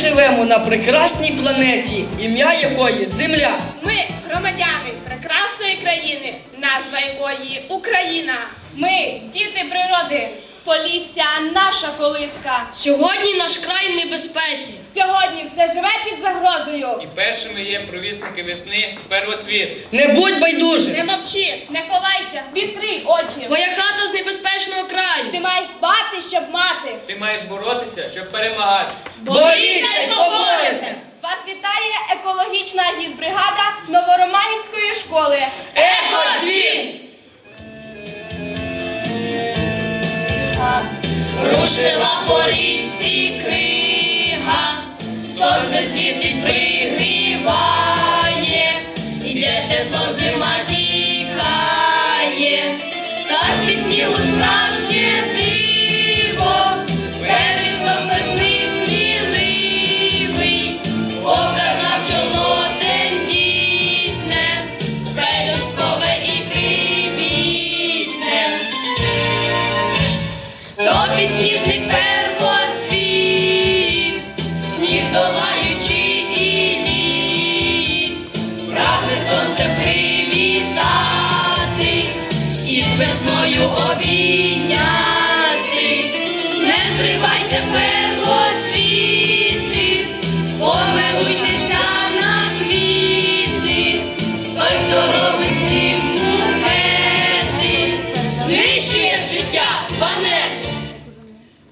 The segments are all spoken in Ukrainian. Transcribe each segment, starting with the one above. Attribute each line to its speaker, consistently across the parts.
Speaker 1: живемо на прекрасній планеті, ім'я якої Земля.
Speaker 2: Ми громадяни прекрасної країни, назва якої Україна.
Speaker 3: Ми діти природи. Полісся наша колиска.
Speaker 4: Сьогодні наш край в небезпеці.
Speaker 2: Сьогодні все живе під загрозою.
Speaker 5: І першими є провісники весни первоцвіт.
Speaker 1: Не будь байдужим!
Speaker 2: Не мовчи,
Speaker 3: Не ховайся, відкрий очі.
Speaker 4: Твоя хата з небезпечного краю.
Speaker 2: ти маєш дбати, щоб мати.
Speaker 5: Ти маєш боротися, щоб перемагати.
Speaker 1: Боріться й поборете!
Speaker 3: Вас вітає екологічна гідбригада Новороманівської школи.
Speaker 1: Екоцвіт!
Speaker 4: Рушила по Не зривайте первоцвіти, помилуйтеся на квіти, той, хто робить з них букети, знищує життя планети.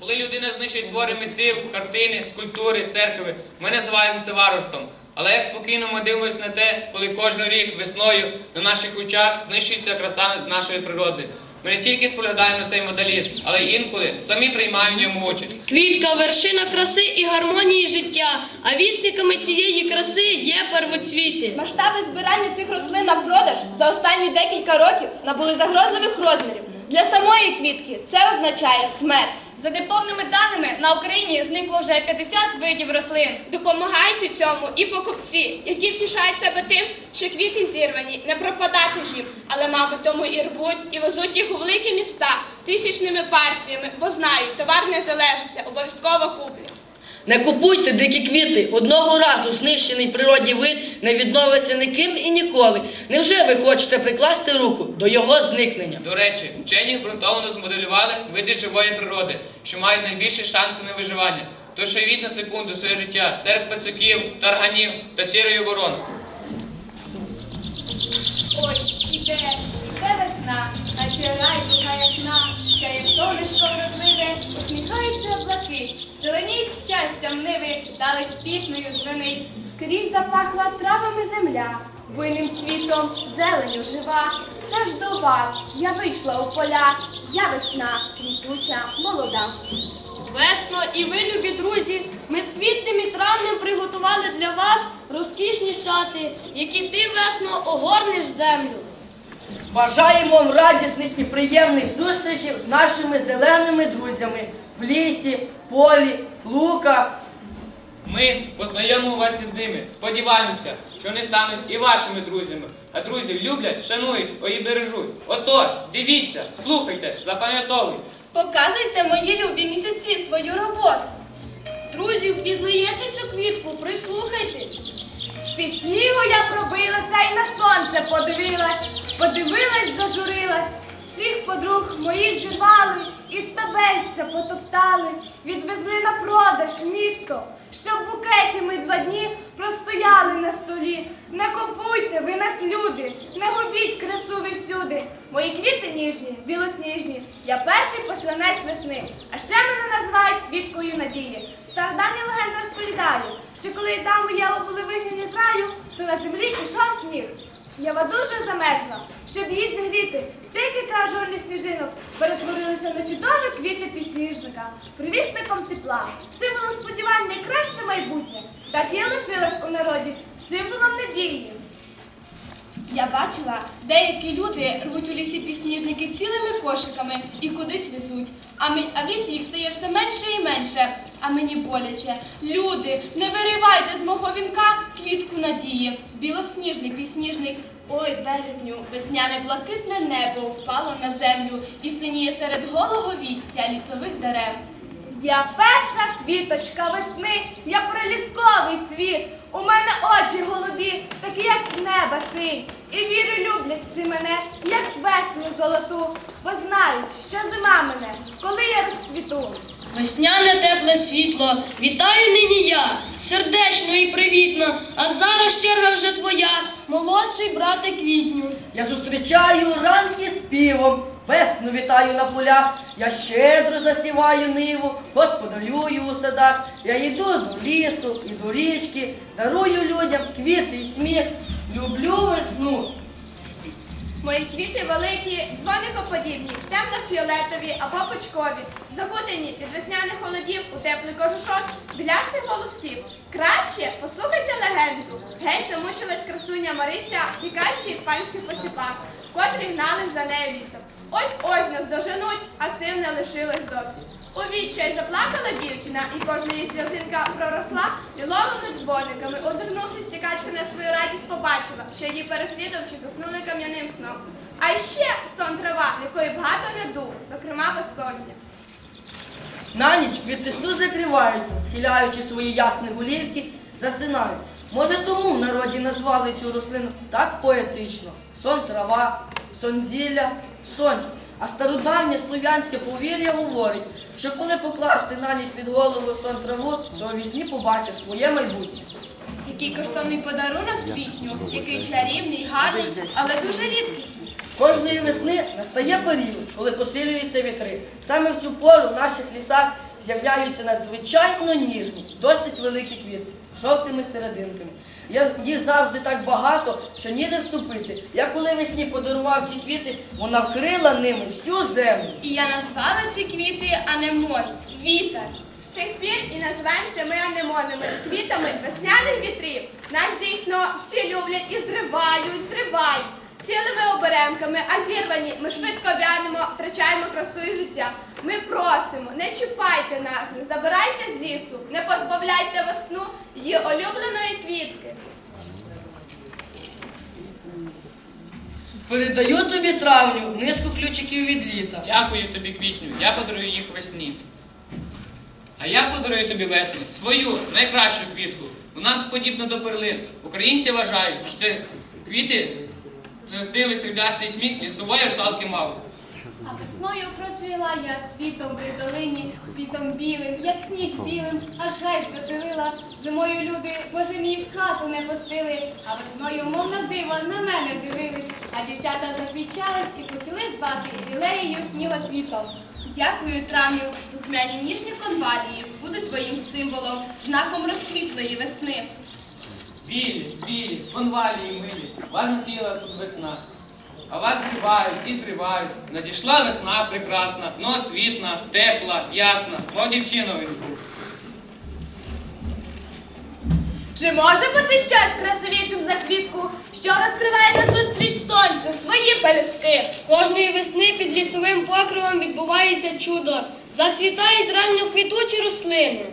Speaker 5: Коли людина знищує твори митців, картини, скульптури, церкви, ми називаємо це варварством. Але як спокійно ми дивимося на те, коли кожен рік весною на наших очах знищується краса нашої природи. Ми не тільки споглядаємо цей моделізм, але й інколи самі приймаємо в ньому участь.
Speaker 4: Квітка вершина краси і гармонії життя, а вісниками цієї краси є первоцвіти.
Speaker 3: Масштаби збирання цих рослин на продаж за останні декілька років набули загрозливих розмірів. Для самої квітки це означає смерть. За неповними даними на Україні зникло вже 50 видів рослин.
Speaker 2: Допомагають у цьому і покупці, які втішають себе тим, що квіти зірвані, не пропадати ж їм, але, мабуть, тому і рвуть, і везуть їх у великі міста тисячними партіями, бо знають, товар не залежиться, обов'язково куплять.
Speaker 1: Не купуйте дикі квіти. Одного разу знищений в природі вид не відновиться ніким і ніколи. Невже ви хочете прикласти руку до його зникнення?
Speaker 5: До речі, вчені ґрунтовно змоделювали види живої природи, що мають найбільші шанси на виживання. Тож уявіть на секунду своє життя серед пацюків, тарганів та сірої ворони.
Speaker 3: Ой, іде, наче рай духа ясна, сяє сонечко вродливе, усміхаються облаки, зеленіють щастям ниви, далеч піснею дзвенить. Скрізь запахла травами земля, буйним цвітом зеленю жива. Це ж до вас я вийшла у поля, я весна, квітуча, молода.
Speaker 4: Весно і ви, любі друзі, ми з квітнем і травнем приготували для вас розкішні шати, які ти весно огорнеш землю.
Speaker 1: Бажаємо вам радісних і приємних зустрічей з нашими зеленими друзями в лісі, полі, луках.
Speaker 5: Ми познайомимо вас із ними. Сподіваємося, що вони стануть і вашими друзями. А друзів люблять, шанують, і бережуть. Отож, дивіться, слухайте, запам'ятовуйте.
Speaker 3: Показуйте мої любі місяці свою роботу.
Speaker 4: Друзі, впізнаєте цю квітку? Прислухайтесь.
Speaker 2: З-під снігу я пробилася і на сонце подивилась, подивилась, зажурилась. Всіх подруг моїх зірвали і стабельця потоптали, відвезли на продаж в місто, щоб букеті ми два дні простояли на столі. Не купуйте, ви нас люди, не губіть красу ви всюди. Мої квіти ніжні, білосніжні, я перший посланець весни. А ще мене називають квіткою надії. Стародавні легенди розповідають, що коли Адам і Єва були вигнані з раю, то на землі пішов сніг. Єва дуже замерзла, щоб її зігріти. Декілька жорних сніжинок перетворилися на чудові квіти підсніжника, привісником тепла, символом сподівань на краще майбутнє. Так і лишилась у народі символом надії.
Speaker 3: Я бачила, деякі люди рвуть у лісі підсніжники цілими кошиками і кудись везуть. А, ми, а в їх стає все менше і менше. А мені боляче. Люди, не виривайте з мого надії. Білосніжний підсніжник. Ой, березню, весняне блакитне небо впало на землю і синіє серед голого віття лісових дерев.
Speaker 2: Я перша квіточка весни, я пролісковий цвіт. У мене очі голубі, такі як неба синь. І віри люблять всі мене, як весну золоту, бо знають, що зима мене, коли я розцвіту.
Speaker 4: Весняне тепле світло, вітаю нині я, сердечно і привітно, а зараз черга вже твоя, молодший брате квітню.
Speaker 1: Я зустрічаю ранки співом, весну вітаю на полях. Я щедро засіваю ниву, господарюю у садах. Я йду до лісу і до річки, дарую людям квіти і сміх. Люблю весну.
Speaker 3: Мої квіти великі, дзвоникоподібні, темно-фіолетові або пучкові, закутані від весняних холодів у теплий кожушок білястих волосків. Краще послухайте легенду. Геть замучилась красуня Марися, тікаючи від панських посіпак, котрі гнали за нею лісом. Ось ось нас доженуть, а сил не лишилось зовсім. У відчай заплакала дівчина, і кожна її сльозинка проросла ліловими дзвониками. Озирнувшись, тікачка на свою радість побачила, що її переслідувачі заснули кам'яним сном. А ще сон трава, якої багато не дух, зокрема безсоння.
Speaker 1: На ніч квіти сну закриваються, схиляючи свої ясні голівки, засинають. Може, тому в народі назвали цю рослину так поетично. Сон трава, сон зілля, сонч. А стародавнє слов'янське повір'я говорить, що коли покласти на ніч під голову сон траву, то у вісні побачиш своє майбутнє.
Speaker 3: Який коштовний подарунок квітню, який чарівний, гарний, але дуже рідкісний.
Speaker 1: Кожної весни настає період, коли посилюються вітри. Саме в цю пору в наших лісах з'являються надзвичайно ніжні, досить великі квіти, з жовтими серединками. Я- Їх завжди так багато, що ніде вступити. Я коли весні подарував ці квіти, вона вкрила ними всю землю.
Speaker 3: І я назвала ці квіти анемон, вітер. З тих пір і називаємося ми анемонами, квітами весняних вітрів. Нас дійсно всі люблять і зривають, зривають. Цілими оберемками, а зірвані ми швидко вянемо, втрачаємо красу і життя. Ми просимо, не чіпайте нас, не забирайте з лісу, не позбавляйте весну її улюбленої квітки.
Speaker 1: Передаю тобі травню, низку ключиків від літа.
Speaker 5: Дякую тобі, квітню, я подарую їх весні. А я подарую тобі весну свою найкращу квітку. Вона подібна до перлин. Українці вважають, що це квіти зростили сріблястий сміх лісової русалки мав.
Speaker 3: А весною процвіла я цвітом при долині, цвітом білим, як сніг білим, аж геть веселила. Зимою люди, боже мій, в хату не пустили, а весною, мов на диво, на мене дивились. А дівчата заквітчались і почали звати лілеєю снігоцвітом. Дякую, травню, духмяні ніжні конвалії будуть твоїм символом, знаком розквітлої весни.
Speaker 5: Білі, білі, конвалії милі, вас насіяла тут весна. А вас зривають і зривають. Надійшла весна прекрасна, ноцвітна, тепла, ясна, мов дівчинові.
Speaker 2: Чи може бути щось красивішим за квітку, що розкриває назустріч сонцю свої пелюстки?
Speaker 4: Кожної весни під лісовим покровом відбувається чудо. Зацвітають ранньо квітучі рослини.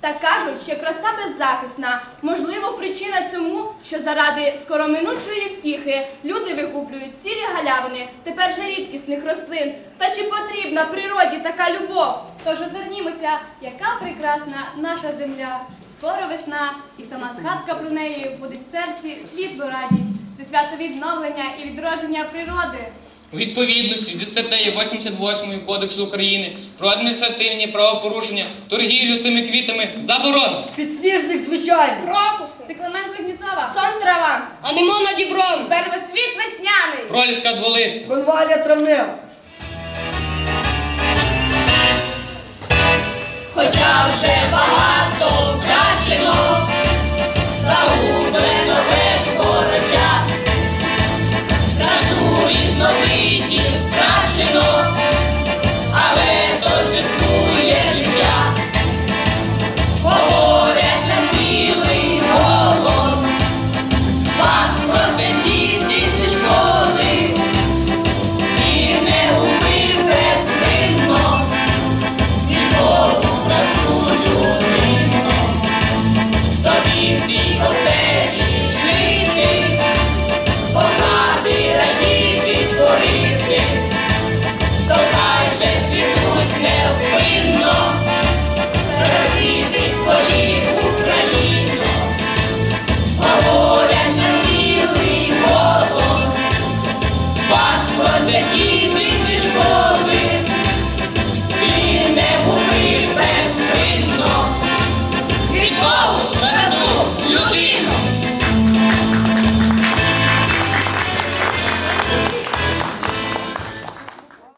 Speaker 3: Та кажуть, що краса беззахисна. Можливо, причина цьому, що заради скороминучої втіхи люди викуплюють цілі галявини, тепер же рідкісних рослин. Та чи потрібна природі така любов? Тож озирнімося, яка прекрасна наша земля. Скоро весна, і сама згадка про неї буде в серці світлу радість. Це свято відновлення і відродження природи.
Speaker 5: У відповідності зі статтею 88 Кодексу України про адміністративні правопорушення торгівлю цими квітами заборонено.
Speaker 1: Підсніжник звичайно.
Speaker 2: Крокуси,
Speaker 3: Це Климент Кузнєцова.
Speaker 2: сон трава,
Speaker 4: Анемона дібром.
Speaker 2: первосвіт весняний.
Speaker 5: Проліска дволиста.
Speaker 1: Конвалія травнева.
Speaker 3: Хоча вже багато втрачено,